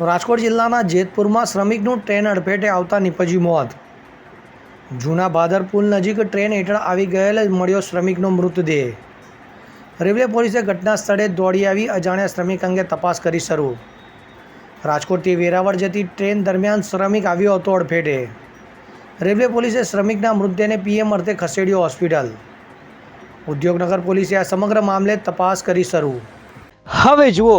રાજકોટ જિલ્લાના જેતપુરમાં શ્રમિકનું ટ્રેન અડફેટે આવતા નીપજ્યું મોત. જૂના ભાદર પુલ નજીક ટ્રેન હેઠળ આવી ગયેલ મળ્યો શ્રમિકનો મૃતદેહ. રેલવે પોલીસે ઘટના સ્થળે દોડી આવી અજાણ્યા શ્રમિક અંગે તપાસ કરી શરૂ. રાજકોટથી વેરાવળ જતી ટ્રેન દરમિયાન શ્રમિક આવ્યો હતો અડફેટે. રેલવે પોલીસે શ્રમિકના મૃતદેહને પીએમ અર્થે ખસેડ્યો હોસ્પિટલ. ઉદ્યોગનગર પોલીસે આ સમગ્ર મામલે તપાસ કરી શરૂ. હવે જુઓ